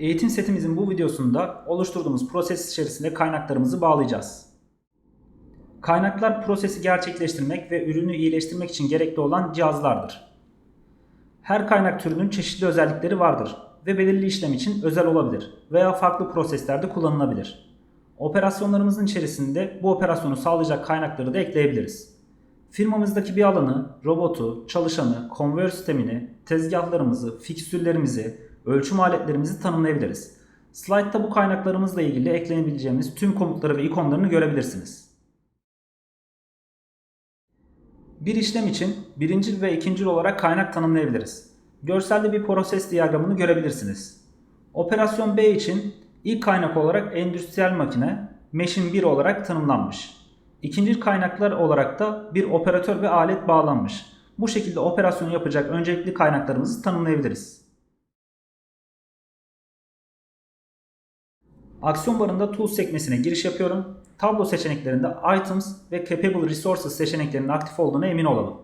Eğitim setimizin bu videosunda oluşturduğumuz proses içerisinde kaynaklarımızı bağlayacağız. Kaynaklar prosesi gerçekleştirmek ve ürünü iyileştirmek için gerekli olan cihazlardır. Her kaynak türünün çeşitli özellikleri vardır ve belirli işlem için özel olabilir veya farklı proseslerde kullanılabilir. Operasyonlarımızın içerisinde bu operasyonu sağlayacak kaynakları da ekleyebiliriz. Firmamızdaki bir alanı, robotu, çalışanı, konveyör sistemini, tezgahlarımızı, fikstürlerimizi, ölçüm aletlerimizi tanımlayabiliriz. Slide'da bu kaynaklarımızla ilgili ekleyebileceğimiz tüm komutları ve ikonlarını görebilirsiniz. Bir işlem için birincil ve ikincil olarak kaynak tanımlayabiliriz. Görselde bir proses diyagramını görebilirsiniz. Operasyon B için ilk kaynak olarak endüstriyel makine, Machine 1 olarak tanımlanmış. İkinci kaynaklar olarak da bir operatör ve alet bağlanmış. Bu şekilde operasyonu yapacak öncelikli kaynaklarımızı tanımlayabiliriz. Aksiyon barında Tools sekmesine giriş yapıyorum. Tablo seçeneklerinde Items ve Capable Resources seçeneklerinin aktif olduğuna emin olalım.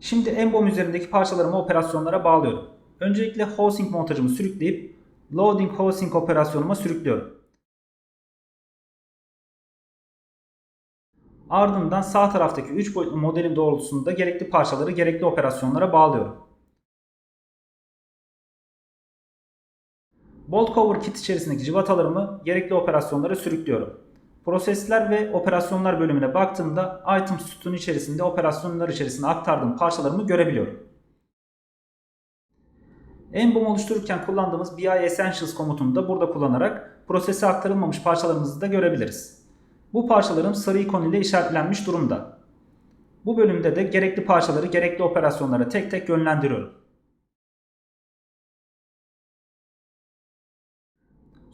Şimdi Embom üzerindeki parçalarımı operasyonlara bağlıyorum. Öncelikle Housing montajımı sürükleyip Loading Housing operasyonuma sürüklüyorum. Ardından sağ taraftaki 3 boyutlu modelin doğrultusunda gerekli parçaları gerekli operasyonlara bağlıyorum. Bolt Cover Kit içerisindeki cıvatalarımı gerekli operasyonlara sürüklüyorum. Prosesler ve operasyonlar bölümüne baktığımda Items sütunu içerisinde operasyonlar içerisine aktardığım parçalarımı görebiliyorum. Embom oluştururken kullandığımız BI Essentials komutunu da burada kullanarak prosese aktarılmamış parçalarımızı da görebiliriz. Bu parçalarım sarı ikon ile işaretlenmiş durumda. Bu bölümde de gerekli parçaları gerekli operasyonlara tek tek yönlendiriyorum.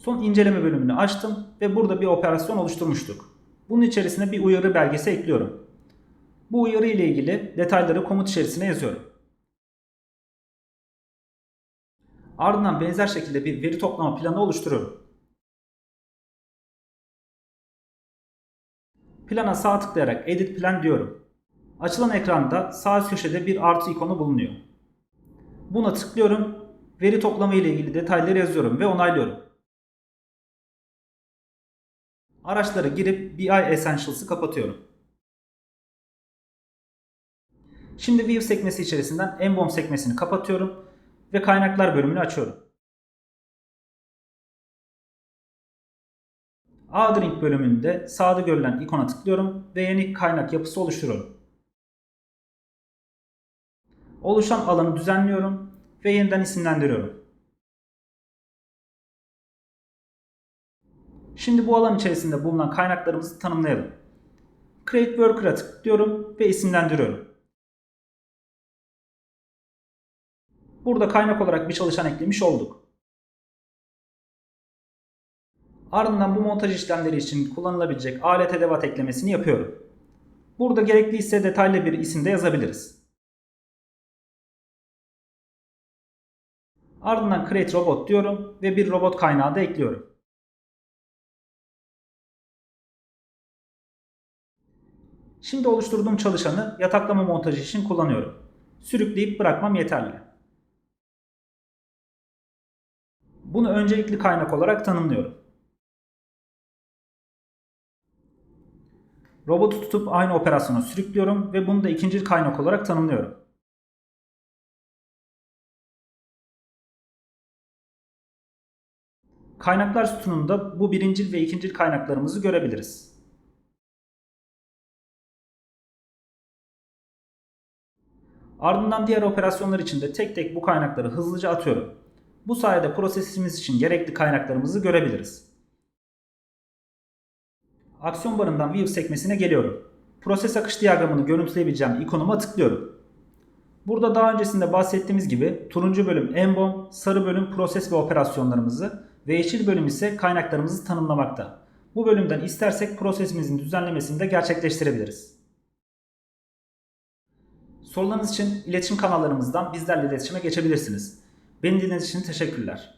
Son inceleme bölümünü açtım ve burada bir operasyon oluşturmuştuk. Bunun içerisine bir uyarı belgesi ekliyorum. Bu uyarı ile ilgili detayları komut içerisine yazıyorum. Ardından benzer şekilde bir veri toplama planı oluşturuyorum. Plana sağ tıklayarak Edit Plan diyorum. Açılan ekranda sağ köşede bir artı ikonu bulunuyor. Buna tıklıyorum. Veri toplama ile ilgili detayları yazıyorum ve onaylıyorum. Araçlara girip BI Essentials'ı kapatıyorum. Şimdi View sekmesi içerisinden Embom sekmesini kapatıyorum ve kaynaklar bölümünü açıyorum. Adding bölümünde sağda görülen ikona tıklıyorum ve yeni kaynak yapısı oluşturuyorum. Oluşan alanı düzenliyorum ve yeniden isimlendiriyorum. Şimdi bu alan içerisinde bulunan kaynaklarımızı tanımlayalım. Create Worker'a tıklıyorum ve isimlendiriyorum. Burada kaynak olarak bir çalışan eklemiş olduk. Ardından bu montaj işlemleri için kullanılabilecek alet edevat eklemesini yapıyorum. Burada gerekliyse detaylı bir isim de yazabiliriz. Ardından create robot diyorum ve bir robot kaynağı da ekliyorum. Şimdi oluşturduğum çalışanı yataklama montajı için kullanıyorum. Sürükleyip bırakmam yeterli. Bunu öncelikli kaynak olarak tanımlıyorum. Robotu tutup aynı operasyona sürüklüyorum ve bunu da ikinci kaynak olarak tanımlıyorum. Kaynaklar sütununda bu birincil ve ikincil kaynaklarımızı görebiliriz. Ardından diğer operasyonlar için de tek tek bu kaynakları hızlıca atıyorum. Bu sayede prosesimiz için gerekli kaynaklarımızı görebiliriz. Aksiyon barından View sekmesine geliyorum. Proses akış diyagramını görüntüleyebileceğim ikonuma tıklıyorum. Burada daha öncesinde bahsettiğimiz gibi turuncu bölüm Embom, sarı bölüm proses ve operasyonlarımızı ve yeşil bölüm ise kaynaklarımızı tanımlamakta. Bu bölümden istersek prosesimizin düzenlemesini de gerçekleştirebiliriz. Sorularınız için iletişim kanallarımızdan bizlerle iletişime geçebilirsiniz. Beni dinlediğiniz için teşekkürler.